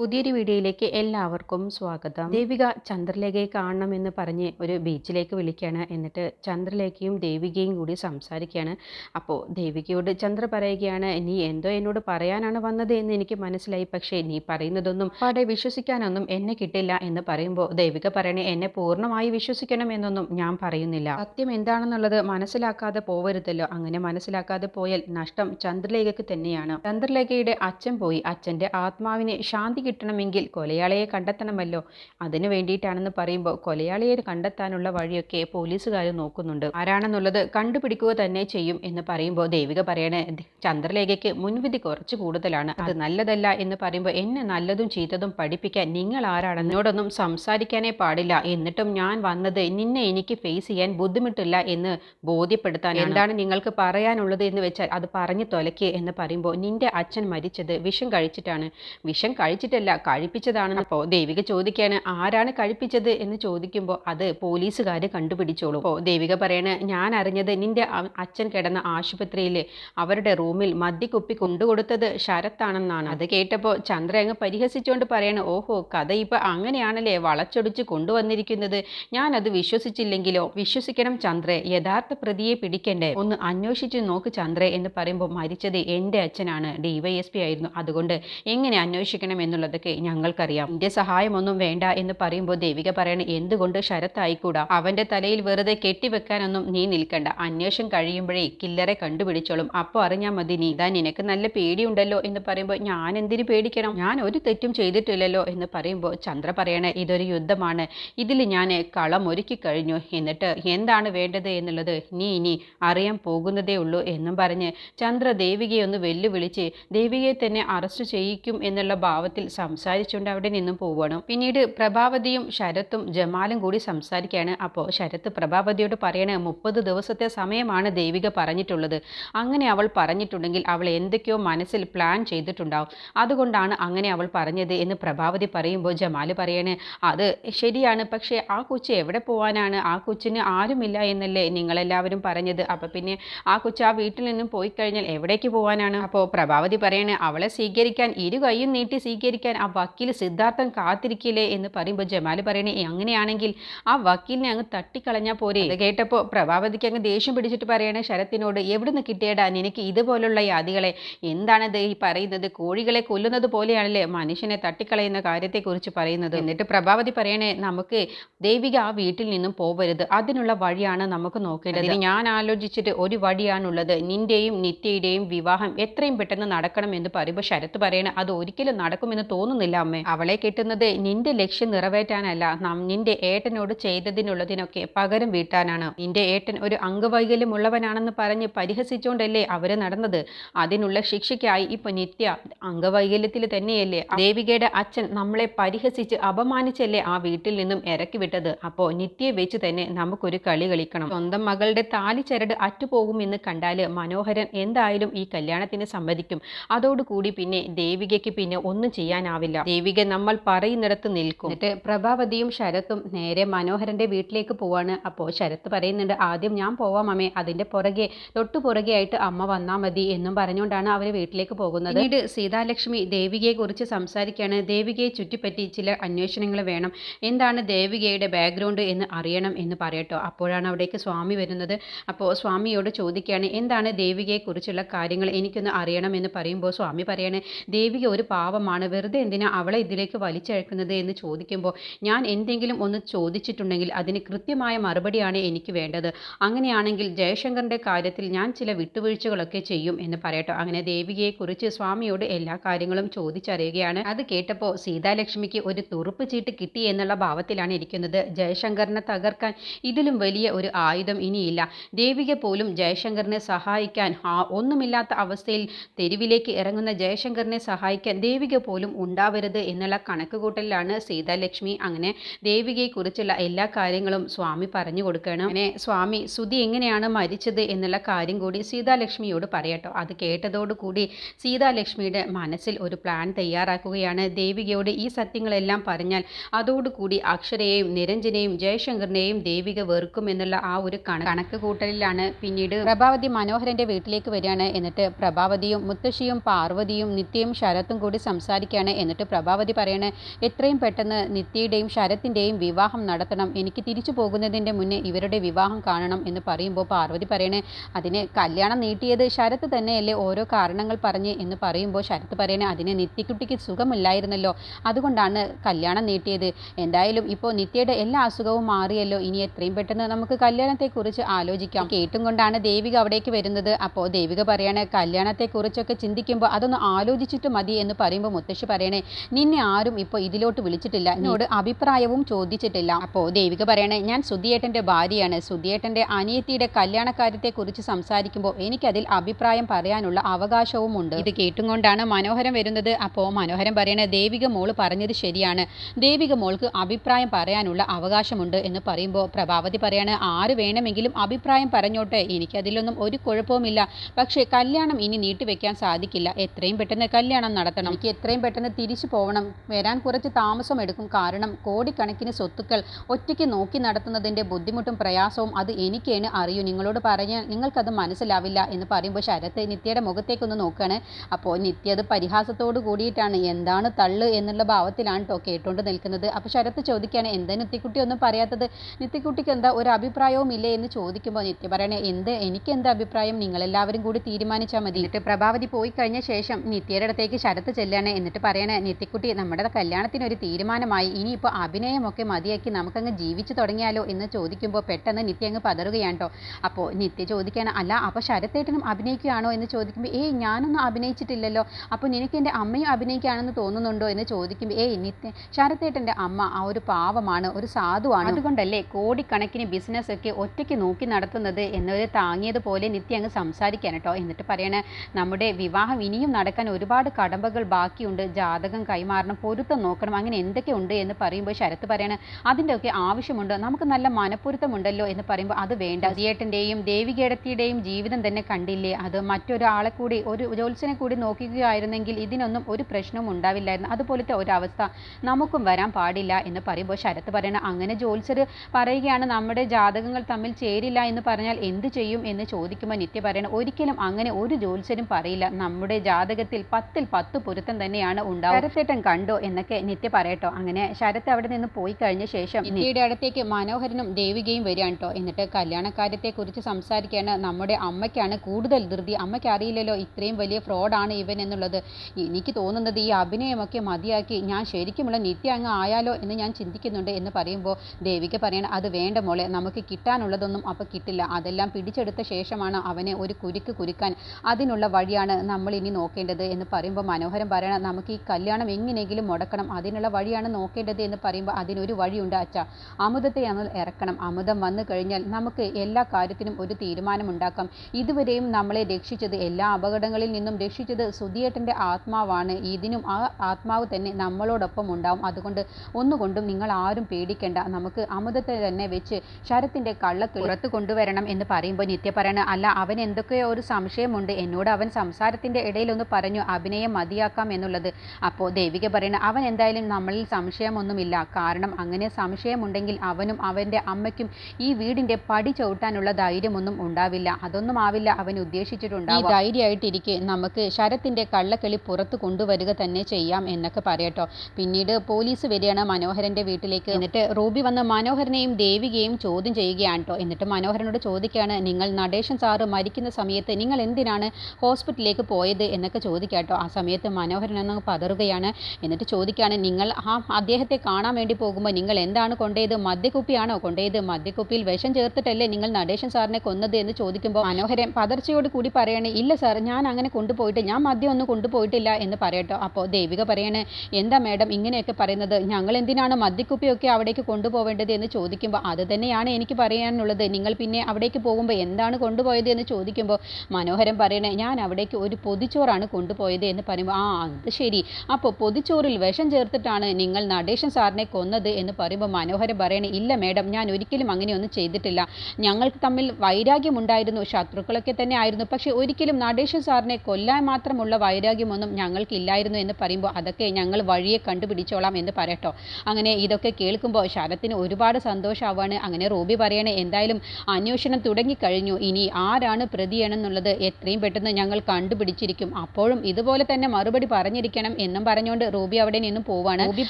പുതിയൊരു വീഡിയോയിലേക്ക് എല്ലാവർക്കും സ്വാഗതം. ദേവിക ചന്ദ്രലേഖയെ കാണണമെന്ന് പറഞ്ഞ് ഒരു ബീച്ചിലേക്ക് വിളിക്കുകയാണ്. എന്നിട്ട് ചന്ദ്രലേഖയും ദേവികയും കൂടി സംസാരിക്കുകയാണ്. അപ്പോൾ ദേവികയോട് ചന്ദ്ര പറയുകയാണ് നീ എന്തോ എന്നോട് പറയാനാണ് വന്നത് എന്ന് എനിക്ക് മനസ്സിലായി. പക്ഷേ നീ പറയുന്നതൊന്നും പാടെ വിശ്വസിക്കാനൊന്നും എന്നെ കിട്ടില്ല എന്ന് പറയുമ്പോൾ ദേവിക പറയണേ എന്നെ പൂർണമായി വിശ്വസിക്കണം എന്നൊന്നും ഞാൻ പറയുന്നില്ല. സത്യം എന്താണെന്നുള്ളത് മനസ്സിലാക്കാതെ പോവരുതല്ലോ. അങ്ങനെ മനസ്സിലാക്കാതെ പോയാൽ നഷ്ടം ചന്ദ്രലേഖയ്ക്ക് തന്നെയാണ്. ചന്ദ്രലേഖയുടെ അച്ഛൻ പോയി. അച്ഛന്റെ ആത്മാവിനെ ശാന്തി കിട്ടണമെങ്കിൽ കൊലയാളിയെ കണ്ടെത്തണമല്ലോ. അതിനു വേണ്ടിയിട്ടാണെന്ന് പറയുമ്പോൾ കൊലയാളിയെ കണ്ടെത്താനുള്ള വഴിയൊക്കെ പോലീസുകാർ നോക്കുന്നുണ്ട്. ആരാണെന്നുള്ളത് കണ്ടുപിടിക്കുക തന്നെ ചെയ്യും എന്ന് പറയുമ്പോൾ ദേവിക പറയണേ ചന്ദ്രലേഖയ്ക്ക് മുൻവിധി കുറച്ച് കൂടുതലാണ്. അത് നല്ലതല്ല എന്ന് പറയുമ്പോൾ എന്നെ നല്ലതും ചീത്തതും പഠിപ്പിക്കാൻ നിങ്ങൾ ആരാണെന്നോടൊന്നും സംസാരിക്കാനേ പാടില്ല. എന്നിട്ടും ഞാൻ വന്നത് നിന്നെ എനിക്ക് ഫേസ് ചെയ്യാൻ ബുദ്ധിമുട്ടില്ല എന്ന് ബോധ്യപ്പെടുത്താൻ എന്താണ് നിങ്ങൾക്ക് പറയാനുള്ളത് എന്ന് വെച്ചാൽ അത് പറഞ്ഞു തൊലയ്ക്ക് എന്ന് പറയുമ്പോൾ നിന്റെ അച്ഛൻ മരിച്ചത് വിഷം കഴിച്ചിട്ടാണ്. വിഷം കഴിച്ചിട്ടല്ല കഴിപ്പിച്ചതാണെന്ന് അപ്പോൾ ദേവിക ചോദിക്കാണ് ആരാണ് കഴിപ്പിച്ചത്? എന്ന് ചോദിക്കുമ്പോൾ അത് പോലീസുകാർ കണ്ടുപിടിച്ചോളൂ. അപ്പോൾ ദേവിക പറയണ ഞാൻ അറിഞ്ഞത് നിന്റെ അച്ഛൻ കിടന്ന ആശുപത്രിയിൽ അവരുടെ റൂമിൽ മദ്യക്കുപ്പി കൊണ്ടുകൊടുത്തത് ശരത്താണെന്നാണ്. അത് കേട്ടപ്പോൾ ചന്ദ്ര അങ്ങ് പരിഹസിച്ചുകൊണ്ട് പറയണ ഓഹോ കഥ ഇപ്പം അങ്ങനെയാണല്ലേ വളച്ചൊടിച്ച് കൊണ്ടുവന്നിരിക്കുന്നത്. ഞാൻ അത് വിശ്വസിച്ചില്ലെങ്കിലോ? വിശ്വസിക്കണം ചന്ദ്രെ യഥാർത്ഥ പ്രതിയെ പിടിക്കണ്ടേ? ഒന്ന് അന്വേഷിച്ച് നോക്ക് ചന്ദ്രെ എന്ന് പറയുമ്പോൾ മരിച്ചത് എന്റെ അച്ഛനാണ് ഡിവൈഎസ്പി ആയിരുന്നു. അതുകൊണ്ട് എങ്ങനെ അന്വേഷിക്കണം എന്നുള്ളതൊക്കെ ഞങ്ങൾക്കറിയാം. എന്റെ സഹായമൊന്നും വേണ്ട എന്ന് പറയുമ്പോൾ ദേവിക പറയണ എന്തുകൊണ്ട് ശരത്തായിക്കൂടാ? അവന്റെ തലയിൽ വെറുതെ കെട്ടിവെക്കാനൊന്നും നീ നിൽക്കണ്ട. അന്വേഷണം കഴിയുമ്പോഴേ കില്ലറെ കണ്ടുപിടിച്ചോളും. അപ്പോൾ അറിഞ്ഞാൽ മതി നീ. ഇതാ നിനക്ക് നല്ല പേടിയുണ്ടല്ലോ എന്ന് പറയുമ്പോൾ ഞാൻ എന്തിനു പേടിക്കണം? ഞാൻ ഒരു തെറ്റും ചെയ്തിട്ടില്ലല്ലോ എന്ന് പറയുമ്പോൾ ചന്ദ്ര പറയണേ ഇതൊരു യുദ്ധമാണ്. ഇതിൽ ഞാൻ കളം ഒരുക്കി കഴിഞ്ഞു. എന്നിട്ട് എന്താണ് വേണ്ടത് എന്നുള്ളത് നീ ഇനി അറിയാൻ പോകുന്നതേ ഉള്ളൂ എന്നും പറഞ്ഞ് ചന്ദ്ര ദേവികയെ ഒന്ന് വെല്ലുവിളിച്ച് ദേവികയെ തന്നെ അറസ്റ്റ് ചെയ്യിക്കും എന്നുള്ള ഭാവത്തിൽ സംസാരിച്ചുകൊണ്ട് അവിടെ നിന്നും പോവുകയാണ്. പിന്നീട് പ്രഭാവതിയും ശരത്തും ജമാലും കൂടി സംസാരിക്കുകയാണ്. അപ്പോൾ ശരത്ത് പ്രഭാവതിയോട് പറയണ മുപ്പത് ദിവസത്തെ സമയമാണ് ദൈവിക പറഞ്ഞിട്ടുള്ളത്. അങ്ങനെ അവൾ പറഞ്ഞിട്ടുണ്ടെങ്കിൽ അവൾ എന്തൊക്കെയോ മനസ്സിൽ പ്ലാൻ ചെയ്തിട്ടുണ്ടാവും. അതുകൊണ്ടാണ് അങ്ങനെ അവൾ പറഞ്ഞത് എന്ന് പ്രഭാവതി പറയുമ്പോൾ ജമാൽ പറയണേ അത് ശരിയാണ്. പക്ഷേ ആ കൊച്ച് എവിടെ പോകാനാണ് ആ കൊച്ചിന് ആരുമില്ല എന്നല്ലേ നിങ്ങളെല്ലാവരും പറഞ്ഞത്. അപ്പോൾ പിന്നെ ആ കൊച്ച് ആ വീട്ടിൽ നിന്നും പോയി കഴിഞ്ഞാൽ എവിടേക്ക് പോകാനാണ് അപ്പോൾ പ്രഭാവതി പറയണേ അവളെ സ്വീകരിക്കാൻ ഇരു കൈയും നീട്ടി സ്വീകരിക്കാൻ ആ വക്കീൽ സിദ്ധാർത്ഥൻ കാത്തിരിക്കില്ലേ എന്ന് പറയുമ്പോൾ ജമാൽ പറയണേ അങ്ങനെയാണെങ്കിൽ ആ വക്കീലിനെ അങ്ങ് തട്ടിക്കളഞ്ഞാൽ പോരെ. അത് കേട്ടപ്പോൾ പ്രഭാവതിക്ക് അങ്ങ് ദേഷ്യം പിടിച്ചിട്ട് പറയണേ ശരത്തിനോട് എവിടുന്ന് കിട്ടിയടാ നിനക്ക് ഇതുപോലുള്ള യാദികളെ? എന്താണത് ഈ പറയുന്നത്? കോഴികളെ കൊല്ലുന്നത് പോലെയാണല്ലേ മനുഷ്യനെ തട്ടിക്കളയുന്ന കാര്യത്തെക്കുറിച്ച് പറയുന്നത്? എന്നിട്ട് പ്രഭാവതി പറയണേ നമുക്ക് ദേവിക ആ വീട്ടിൽ നിന്നും പോവരുത്. അതിനുള്ള വഴിയാണ് നമുക്ക് നോക്കേണ്ടത്. ഞാൻ ആലോചിച്ചിട്ട് ഒരു വഴിയാണുള്ളത്. നിന്റെയും നിത്യയുടെയും വിവാഹം എത്രയും പെട്ടെന്ന് നടക്കണം എന്ന് പറയുമ്പോൾ ശരത്ത് പറയണേ അത് ഒരിക്കലും നടക്കുമെന്ന് തോന്നുന്നില്ല അമ്മേ. അവളെ കിട്ടുന്നത് നിന്റെ ലക്ഷ്യം നിറവേറ്റാനല്ല. നാം നിന്റെ ഏട്ടനോട് ചെയ്തതിനുള്ളതിനൊക്കെ പകരം വീട്ടാനാണ്. നിന്റെ ഏട്ടൻ ഒരു അംഗവൈകല്യമുള്ളവനാണെന്ന് പറഞ്ഞ് പരിഹസിച്ചുകൊണ്ടല്ലേ അവർ നടന്നത്? അതിനുള്ള ശിക്ഷയ്ക്കായി ഇപ്പൊ നിത്യ അംഗവൈകല്യത്തിൽ തന്നെയല്ലേ? ദേവികയുടെ അച്ഛൻ നമ്മളെ പരിഹസിച്ച് അപമാനിച്ചല്ലേ ആ വീട്ടിൽ നിന്നും ഇറക്കി വിട്ടത്? അപ്പോ നിത്യയെ വെച്ച് തന്നെ നമുക്കൊരു കളി കളിക്കണം. സ്വന്തം മകളുടെ താലിച്ചരട് അറ്റുപോകുമെന്ന് കണ്ടാൽ മനോഹരൻ എന്തായാലും ഈ കല്യാണത്തിന് സമ്മതിക്കും. അതോടുകൂടി പിന്നെ ദേവികയ്ക്ക് പിന്നെ ഒന്നും ചെയ്യാനാവില്ല. ദേവിക നമ്മൾ പറയുന്നിടത്ത് നിൽക്കും. എന്നിട്ട് പ്രഭാവതിയും ശരത്തും നേരെ മനോഹരന്റെ വീട്ടിലേക്ക് പോവാണ്. അപ്പോൾ ശരത്ത് പറയുന്നുണ്ട് ആദ്യം ഞാൻ പോവാം അമ്മേ. അതിന്റെ പുറകെ തൊട്ടു പുറകെ ആയിട്ട് അമ്മ വന്നാൽ മതി എന്നും പറഞ്ഞുകൊണ്ടാണ് അവർ വീട്ടിലേക്ക് പോകുന്നത്. പിന്നീട് സീതാലക്ഷ്മി ദേവികയെ കുറിച്ച് സംസാരിക്കുകയാണ്. ദേവികയെ ചുറ്റിപ്പറ്റി ചില അന്വേഷണങ്ങൾ വേണം. എന്താണ് ദേവികയുടെ ബാക്ക്ഗ്രൗണ്ട് എന്ന് അറിയണം എന്ന് പറയട്ടോ. അപ്പോഴാണ് അവിടേക്ക് സ്വാമി വരുന്നത്. അപ്പോൾ സ്വാമിയോട് ചോദിക്കുകയാണ് എന്താണ് ദേവികയെക്കുറിച്ചുള്ള കാര്യങ്ങൾ എനിക്കൊന്ന് അറിയണം എന്ന് പറയുമ്പോൾ സ്വാമി പറയാണ് ദേവിക ഒരു പാവമാണ്. വെറുതെ എന്തിനാ അവളെ ഇതിലേക്ക് വലിച്ചഴക്കുന്നത് എന്ന് ചോദിക്കുമ്പോൾ ഞാൻ എന്തെങ്കിലും ഒന്ന് ചോദിച്ചിട്ടുണ്ടെങ്കിൽ അതിന് കൃത്യമായ മറുപടിയാണ് എനിക്ക് വേണ്ടത്. അങ്ങനെയാണെങ്കിൽ ജയശങ്കറിന്റെ കാര്യത്തിൽ ഞാൻ ചില വിട്ടുവീഴ്ചകളൊക്കെ ചെയ്യും എന്ന് പറയട്ടോ. അങ്ങനെ ദേവികയെക്കുറിച്ച് സ്വാമിയോട് എല്ലാ കാര്യങ്ങളും ചോദിച്ചറിയുകയാണ്. അത് കേട്ടപ്പോൾ സീതാലക്ഷ്മിക്ക് ഒരു തുറുപ്പ് ചീട്ട് കിട്ടി എന്നുള്ള ഭാവത്തിലാണ് ഇരിക്കുന്നത്. ജയശങ്കറിനെ തകർക്കാൻ ഇതിലും വലിയ ഒരു ആയുധം ഇനിയില്ല. ദേവിക പോലും ജയശങ്കറിനെ സഹായിക്കാൻ ഒന്നുമില്ലാത്ത അവസ്ഥയിൽ തെരുവിലേക്ക് ഇറങ്ങുന്ന ജയശങ്കറിനെ സഹായിക്കാൻ ദേവിക പോലും ഉണ്ടാവരുത് എന്നുള്ള കണക്കുകൂട്ടലിലാണ് സീതാലക്ഷ്മി അങ്ങനെ ദേവികയെക്കുറിച്ചുള്ള എല്ലാ കാര്യങ്ങളും സ്വാമി പറഞ്ഞു കൊടുക്കണം. അങ്ങനെ സ്വാമി സുതി എങ്ങനെയാണ് മരിച്ചത്? എന്നുള്ള കാര്യം കൂടി സീതാലക്ഷ്മിയോട് പറയട്ടോ അത് കേട്ടതോടുകൂടി സീതാലക്ഷ്മിയുടെ മനസ്സിൽ ഒരു പ്ലാൻ തയ്യാറാക്കുകയാണ്. ദേവികയോട് ഈ സത്യങ്ങളെല്ലാം പറഞ്ഞാൽ അതോടുകൂടി അക്ഷരയെയും നിരഞ്ജനെയും ജയശങ്കറിനെയും ദേവിക വെറുക്കും എന്നുള്ള ആ ഒരു കണ കണക്ക് കൂട്ടലിലാണ് പിന്നീട് പ്രഭാവതി മനോഹരന്റെ വീട്ടിലേക്ക് വരികയാണ്. എന്നിട്ട് പ്രഭാവതിയും മുത്തശ്ശിയും പാർവതിയും നിത്യയും ശരത്തും കൂടി സംസാരിക്കുകയാണ്. ചോദിക്കുകയാണ് എന്നിട്ട് പ്രഭാവതി പറയണേ എത്രയും പെട്ടെന്ന് നിത്യയുടെയും ശരത്തിന്റെയും വിവാഹം നടത്തണം. എനിക്ക് തിരിച്ചു പോകുന്നതിന്റെ മുന്നേ ഇവരുടെ വിവാഹം കാണണം എന്ന് പറയുമ്പോൾ പാർവതി പറയണേ അതിന് കല്യാണം നീട്ടിയത് ശരത്ത് തന്നെയല്ലേ ഓരോ കാരണങ്ങൾ പറഞ്ഞ് എന്ന് പറയുമ്പോൾ ശരത്ത് പറയണേ അതിന് നിത്യക്കുട്ടിക്ക് സുഖമില്ലായിരുന്നല്ലോ. അതുകൊണ്ടാണ് കല്യാണം നീട്ടിയത്. എന്തായാലും ഇപ്പോൾ നിത്യയുടെ എല്ലാ അസുഖവും മാറിയല്ലോ. ഇനി എത്രയും പെട്ടെന്ന് നമുക്ക് കല്യാണത്തെക്കുറിച്ച് ആലോചിക്കാം കേട്ടും കൊണ്ടാണ് ദേവിക അവിടേക്ക് വരുന്നത്. അപ്പോൾ ദേവിക പറയണേ കല്യാണത്തെക്കുറിച്ചൊക്കെ ചിന്തിക്കുമ്പോൾ അതൊന്ന് ആലോചിച്ചിട്ട് മതി എന്ന് പറയുമ്പോൾ മുത്തശ്ശി പറയണേ നിന്നെ ആരും ഇപ്പോൾ ഇതിലോട്ട് വിളിച്ചിട്ടില്ല. എന്നോട് അഭിപ്രായവും ചോദിച്ചിട്ടില്ല. അപ്പോൾ ദേവിക പറയണേ ഞാൻ സുധിയേട്ടന്റെ ഭാര്യയാണ്. സുധിയേട്ടന്റെ അനിയത്തിയുടെ കല്യാണക്കാര്യത്തെക്കുറിച്ച് സംസാരിക്കുമ്പോൾ എനിക്കതിൽ അഭിപ്രായം പറയാനുള്ള അവകാശവും ഉണ്ട് ഇത് കേട്ടും കൊണ്ടാണ് മനോഹരം വരുന്നത്. അപ്പോൾ മനോഹരം പറയണേ ദേവിക മോൾ പറഞ്ഞത് ശരിയാണ്. ദേവിക മോൾക്ക് അഭിപ്രായം പറയാനുള്ള അവകാശമുണ്ട്. എന്ന് പറയുമ്പോൾ പ്രഭാവതി പറയാണ് ആര് വേണമെങ്കിലും അഭിപ്രായം പറഞ്ഞോട്ടെ. എനിക്കതിലൊന്നും ഒരു കുഴപ്പവുമില്ല. പക്ഷേ കല്യാണം ഇനി നീട്ടിവെക്കാൻ സാധിക്കില്ല. എത്രയും പെട്ടെന്ന് കല്യാണം നടത്തണം. എനിക്ക് എത്രയും പെട്ടെന്ന് തിരിച്ചു പോകണം വരാൻ കുറച്ച് താമസം എടുക്കും. കാരണം കോടിക്കണക്കിന് സ്വത്തുക്കൾ ഒറ്റയ്ക്ക് നോക്കി നടത്തുന്നതിന്റെ ബുദ്ധിമുട്ടും പ്രയാസവും അത് എനിക്കാണ്. അറിയൂ നിങ്ങളോട് പറഞ്ഞാൽ നിങ്ങൾക്കത് മനസ്സിലാവില്ല എന്ന് പറയുമ്പോൾ ശരത്ത് നിത്യയുടെ മുഖത്തേക്കൊന്ന് നോക്കുകയാണ് അപ്പോൾ നിത്യ അത് പരിഹാസത്തോട് കൂടിയിട്ടാണ്. എന്താണ് തള്ളു എന്നുള്ള ഭാവത്തിലാണ് കേട്ടോ കേട്ടുകൊണ്ട് നിൽക്കുന്നത്. അപ്പോൾ ശരത്ത് ചോദിക്കുകയാണ് എന്താ നിത്യക്കുട്ടി ഒന്നും പറയാത്തത്? നിത്യക്കുട്ടിക്ക് എന്താ ഒരു അഭിപ്രായവും ഇല്ലേ? എന്ന് ചോദിക്കുമ്പോൾ നിത്യ പറയണേ എന്ത്? എനിക്ക് എന്താ അഭിപ്രായം? നിങ്ങളെല്ലാവരും കൂടി തീരുമാനിച്ചാൽ മതി. എന്നിട്ട് പ്രഭാവതി പോയി കഴിഞ്ഞ ശേഷം നിത്യയുടെ അടുത്തേക്ക് ശരത്ത് ചെല്ലുകയാണ് എന്നിട്ട് പറയണേ നെറ്റിക്കുട്ടി നമ്മുടെ കല്യാണത്തിന് ഒരു തീരുമാനമായി. ഇനിയിപ്പോൾ അഭിനയമൊക്കെ മതിയാക്കി നമുക്കങ്ങ് ജീവിച്ചു തുടങ്ങിയാലോ? എന്ന് ചോദിക്കുമ്പോൾ പെട്ടെന്ന് നിത്യ അങ്ങ് പതറുകയാണ് കേട്ടോ അപ്പോൾ നിത്യ ചോദിക്കുകയാണ് അല്ല അപ്പോൾ ശരത്തേട്ടനും അഭിനയിക്കുകയാണോ? എന്ന് ചോദിക്കുമ്പോൾ ഏയ് ഞാനൊന്നും അഭിനയിച്ചിട്ടില്ലല്ലോ. അപ്പോൾ നിനക്ക് എന്റെ അമ്മയും അഭിനയിക്കുകയാണെന്ന് തോന്നുന്നുണ്ടോ? എന്ന് ചോദിക്കുമ്പോൾ ഏയ് നിത്യ ശരത്തേട്ടന്റെ അമ്മ ആ ഒരു പാവമാണ് ഒരു സാധുവാണ്. അതുകൊണ്ടല്ലേ കോടിക്കണക്കിന് ബിസിനസ് ഒക്കെ ഒറ്റയ്ക്ക് നോക്കി നടത്തുന്നത് എന്നൊരു താങ്ങിയതുപോലെ നിത്യ അങ്ങ് സംസാരിക്കാൻ കേട്ടോ എന്നിട്ട് പറയണേ നമ്മുടെ വിവാഹം ഇനിയും നടക്കാൻ ഒരുപാട് കടമ്പകൾ ബാക്കിയുണ്ട്. ജാതകം കൈമാറണം പൊരുത്തം നോക്കണം അങ്ങനെ എന്തൊക്കെ ഉണ്ട് എന്ന് പറയുമ്പോൾ ശരത്ത് പറയണേ അതിന്റെയൊക്കെ ആവശ്യമുണ്ട് നമുക്ക് നല്ല മനപ്പൊരുത്തമുണ്ടല്ലോ എന്ന് പറയുമ്പോൾ അത് വേണ്ട. ജിയേട്ടന്റെയും ദേവികേടത്തിയുടെയും ജീവിതം തന്നെ കണ്ടില്ലേ അത് മറ്റൊരാളെ കൂടി ഒരു ജോത്സ്യനെ കൂടി നോക്കുകയായിരുന്നെങ്കിൽ ഇതിനൊന്നും ഒരു പ്രശ്നവും ഉണ്ടാവില്ലായിരുന്നു. അതുപോലത്തെ ഒരവസ്ഥ നമുക്കും വരാൻ പാടില്ല എന്ന് പറയുമ്പോൾ ശരത്ത് പറയണ അങ്ങനെ ജോത്സ്യർ പറയുകയാണ് നമ്മുടെ ജാതകങ്ങൾ തമ്മിൽ ചേരില്ല എന്ന് പറഞ്ഞാൽ എന്ത് ചെയ്യും? എന്ന് ചോദിക്കുമ്പോൾ നിത്യ പറയണം ഒരിക്കലും അങ്ങനെ ഒരു ജോത്സ്യരും പറയില്ല. നമ്മുടെ ജാതകത്തിൽ പത്തിൽ പത്ത് പൊരുത്തം തന്നെയാണ് ഉണ്ടാവും. ശരത്തേട്ടൻ കണ്ടോ എന്നൊക്കെ നിത്യ പറയട്ടോ. അങ്ങനെ ശരത്ത് അവിടെ നിന്ന് പോയി കഴിഞ്ഞ ശേഷം നിത്യയുടെ അടുത്തേക്ക് മനോഹരനും ദേവികയും വരികയാണ് കേട്ടോ എന്നിട്ട് കല്യാണക്കാര്യത്തെക്കുറിച്ച് സംസാരിക്കുകയാണ് നമ്മുടെ അമ്മയ്ക്കാണ് കൂടുതൽ ധൃതി. അമ്മയ്ക്ക് അറിയില്ലല്ലോ ഇത്രയും വലിയ ഫ്രോഡാണ് ഇവൻ എന്നുള്ളത്. എനിക്ക് തോന്നുന്നത് ഈ അഭിനയമൊക്കെ മതിയാക്കി ഞാൻ ശരിക്കുമുള്ള നിത്യ അങ്ങ് ആയാലോ എന്ന് ഞാൻ ചിന്തിക്കുന്നുണ്ട് എന്ന് പറയുമ്പോൾ ദേവിക പറയണം അത് വേണ്ട മോളെ നമുക്ക് കിട്ടാനുള്ളതൊന്നും അപ്പോൾ കിട്ടില്ല. അതെല്ലാം പിടിച്ചെടുത്ത ശേഷമാണ് അവനെ ഒരു കുരുക്ക് കുരുക്കാൻ അതിനുള്ള വഴിയാണ് നമ്മൾ ഇനി നോക്കേണ്ടത്. എന്ന് പറയുമ്പോൾ മനോഹരം പറയണം നമുക്ക് ഈ കല്യാണം എങ്ങനെയെങ്കിലും മുടക്കണം അതിനുള്ള വഴിയാണ് നോക്കേണ്ടത് എന്ന് പറയുമ്പോൾ അതിനൊരു വഴിയുണ്ട് അച്ഛ. അമുദത്തെ നമ്മൾ ഇറക്കണം. അമുദം വന്നു കഴിഞ്ഞാൽ നമുക്ക് എല്ലാ കാര്യത്തിനും ഒരു തീരുമാനമുണ്ടാക്കാം. ഇതുവരെയും നമ്മളെ രക്ഷിച്ചത് എല്ലാ അപകടങ്ങളിൽ നിന്നും രക്ഷിച്ചത് സുധിയേട്ടന്റെ ആത്മാവാണ്. ഇതിനും ആ ആത്മാവ് തന്നെ നമ്മളോടൊപ്പം ഉണ്ടാവും. അതുകൊണ്ട് ഒന്നുകൊണ്ടും നിങ്ങൾ ആരും പേടിക്കേണ്ട. നമുക്ക് അമുദത്തെ തന്നെ വെച്ച് ശരത്തിന്റെ കള്ളത്ത് പുറത്ത് കൊണ്ടുവരണം എന്ന് പറയുമ്പോൾ നിത്യ പറയണ അല്ല അവൻ എന്തൊക്കെയോ ഒരു സംശയമുണ്ട് എന്നോട് അവൻ സംസാരത്തിന്റെ ഇടയിലൊന്ന് പറഞ്ഞു അഭിനയം മതിയാക്കാം എന്നുള്ളത്. അപ്പോൾ ദേവിക പറയണ അവൻ എന്തായാലും നമ്മളിൽ സംശയമൊന്നുമില്ല. കാരണം അങ്ങനെ സംശയമുണ്ടെങ്കിൽ അവനും അവന്റെ അമ്മയ്ക്കും ഈ വീടിന്റെ പടി ചവിട്ടാനുള്ള ധൈര്യമൊന്നും ഉണ്ടാവില്ല. അതൊന്നും ആവില്ല. അവൻ ഉദ്ദേശിച്ചിട്ടുണ്ടാവും ഈ ധൈര്യമായിട്ടിരിക്കെ നമുക്ക് ശരത്തിന്റെ കള്ളക്കളി പുറത്ത് കൊണ്ടുവരിക തന്നെ ചെയ്യാം എന്നൊക്കെ പറയട്ടോ. പിന്നീട് പോലീസ് വരികയാണ് മനോഹരന്റെ വീട്ടിലേക്ക്. എന്നിട്ട് റൂബി വന്ന് മനോഹരനെയും ദേവികയും ചോദ്യം ചെയ്യുകയാണ് കേട്ടോ എന്നിട്ട് മനോഹരനോട് ചോദിക്കുകയാണ് നിങ്ങൾ നടേശൻ സാറ് മരിക്കുന്ന സമയത്ത് നിങ്ങൾ എന്തിനാണ് ഹോസ്പിറ്റലിലേക്ക് പോയത്? എന്നൊക്കെ ചോദിക്കാട്ടോ. ആ സമയത്ത് മനോഹരൻ ഒന്ന് പതറുകയാണ് എന്നിട്ട് ചോദിക്കുകയാണ് നിങ്ങൾ ആ അദ്ദേഹത്തെ കാണാൻ വേണ്ടി പോകുമ്പോൾ നിങ്ങൾ എന്താണ് കൊണ്ടുപോയത് മദ്യക്കുപ്പിയാണോ കൊണ്ടുപോയത് മദ്യക്കുപ്പിയിൽ വിഷം ചേർത്തിട്ടല്ലേ നിങ്ങൾ നടേശൻ സാറിനെ കൊന്നത്? എന്ന് ചോദിക്കുമ്പോൾ മനോഹരൻ പതർച്ചയോട് കൂടി പറയണേ ഇല്ല സാർ ഞാൻ അങ്ങനെ കൊണ്ടുപോയിട്ട് ഞാൻ മദ്യം ഒന്നും കൊണ്ടുപോയിട്ടില്ല എന്ന് പറയട്ടോ. അപ്പോൾ ദേവിക പറയണേ എന്താ മേഡം ഇങ്ങനെയൊക്കെ പറയുന്നത്? ഞങ്ങൾ എന്തിനാണ് മദ്യക്കുപ്പിയൊക്കെ അവിടേക്ക് കൊണ്ടുപോവേണ്ടത്? എന്ന് ചോദിക്കുമ്പോൾ അത് തന്നെയാണ് എനിക്ക് പറയാനുള്ളത്. നിങ്ങൾ പിന്നെ അവിടേക്ക് പോകുമ്പോൾ എന്താണ് കൊണ്ടുപോയത്? എന്ന് ചോദിക്കുമ്പോൾ മനോഹരൻ പറയണേ ഞാൻ അവിടേക്ക് ഒരു പൊതിച്ചോറാണ് കൊണ്ടുപോയത് എന്ന് പറയുമ്പോൾ ആ അത് ശരി. അപ്പോൾ പൊതിച്ചോറിൽ വിഷം ചേർത്തിട്ടാണ് നിങ്ങൾ നടേശൻ സാറിനെ കൊന്നത് എന്ന് പറയുമ്പോൾ മനോഹരൻ പറയണേ ഇല്ല മേഡം ഞാൻ ഒരിക്കലും അങ്ങനെയൊന്നും ചെയ്തിട്ടില്ല. ഞങ്ങൾക്ക് തമ്മിൽ വൈരാഗ്യമുണ്ടായിരുന്നു ശത്രുക്കളൊക്കെ തന്നെ ആയിരുന്നു. പക്ഷേ ഒരിക്കലും നടേശൻ സാറിനെ കൊല്ലാൻ മാത്രമുള്ള വൈരാഗ്യമൊന്നും ഞങ്ങൾക്കില്ലായിരുന്നു എന്ന് പറയുമ്പോൾ അതൊക്കെ ഞങ്ങൾ വഴിയെ കണ്ടുപിടിച്ചോളാം എന്ന് പറയട്ടോ. അങ്ങനെ ഇതൊക്കെ കേൾക്കുമ്പോൾ ശരത്തിന് ഒരുപാട് സന്തോഷമാവാണ് അങ്ങനെ റോബി പറയണേ എന്തായാലും അന്വേഷണം തുടങ്ങിക്കഴിഞ്ഞു. ഇനി ആരാണ് പ്രതിയാണെന്നുള്ളത് എത്രയും പെട്ടെന്ന് ഞങ്ങൾ കണ്ടുപിടിച്ചിരിക്കും. അപ്പോഴും ഇതുപോലെ തന്നെ മറുപടി പറഞ്ഞിരിക്കണം. വേണം എന്നും പറഞ്ഞുകൊണ്ട് റൂബി അവിടെ നിന്നും പോവാണ്. റൂബി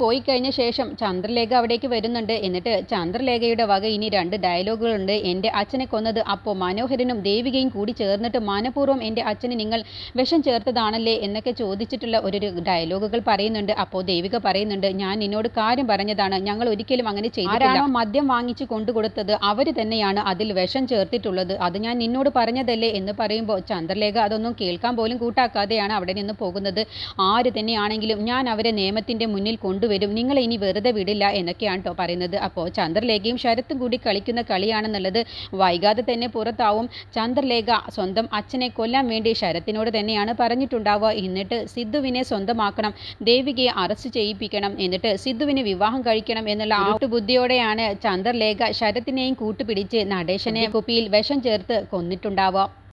പോയി കഴിഞ്ഞ ശേഷം ചന്ദ്രലേഖ അവിടേക്ക് വരുന്നുണ്ട്. എന്നിട്ട് ചന്ദ്രലേഖയുടെ വക ഇനി രണ്ട് ഡയലോഗുകളുണ്ട് എന്റെ അച്ഛനെ കൊന്നത് അപ്പോ മനോഹരനും ദേവികയും കൂടി ചേർന്നിട്ട് മനഃപൂർവം എന്റെ അച്ഛന് നിങ്ങൾ വിഷം ചേർത്തതാണല്ലേ എന്നൊക്കെ ചോദിച്ചിട്ടുള്ള ഒരു ഡയലോഗുകൾ പറയുന്നുണ്ട്. അപ്പോ ദേവിക പറയുന്നുണ്ട് ഞാൻ നിന്നോട് കാര്യം പറഞ്ഞതാണ്. ഞങ്ങൾ ഒരിക്കലും അങ്ങനെ ചെയ്തിട്ടില്ല. മദ്യം വാങ്ങിച്ചു കൊണ്ടുകൊടുത്തത് അവർ തന്നെയാണ് അതിൽ വിഷം ചേർത്തിട്ടുള്ളത്. അത് ഞാൻ നിന്നോട് പറഞ്ഞതല്ലേ എന്ന് പറയുമ്പോൾ ചന്ദ്രലേഖ അതൊന്നും കേൾക്കാൻ പോലും കൂട്ടാക്കാതെയാണ് അവിടെ നിന്ന് പോകുന്നത്. ആര് തന്നെയാണെങ്കിലും ഞാൻ അവരെ നിയമത്തിന്റെ മുന്നിൽ കൊണ്ടുവരും. നിങ്ങളെ ഇനി വെറുതെ വിടില്ല എന്നൊക്കെയാണ് കേട്ടോ പറയുന്നത്. അപ്പോൾ ചന്ദ്രലേഖയും ശരത്തും കൂടി കളിക്കുന്ന കളിയാണെന്നുള്ളത് വൈകാതെ തന്നെ പുറത്താവും. ചന്ദ്രലേഖ സ്വന്തം അച്ഛനെ കൊല്ലാൻ വേണ്ടി ശരത്തിനോട് തന്നെയാണ് പറഞ്ഞിട്ടുണ്ടാവുക. എന്നിട്ട് സിദ്ധുവിനെ സ്വന്തമാക്കണം. ദേവികയെ അറസ്റ്റ് ചെയ്യിപ്പിക്കണം. എന്നിട്ട് സിദ്ധുവിനെ വിവാഹം കഴിക്കണം എന്നുള്ള ആട്ടുബുദ്ധിയോടെയാണ് ചന്ദ്രലേഖ ശരത്തിനെയും കൂട്ടുപിടിച്ച് നടേശനെ കുപ്പിയിൽ വിഷം ചേർത്ത് കൊന്നിട്ടുണ്ടാവുക.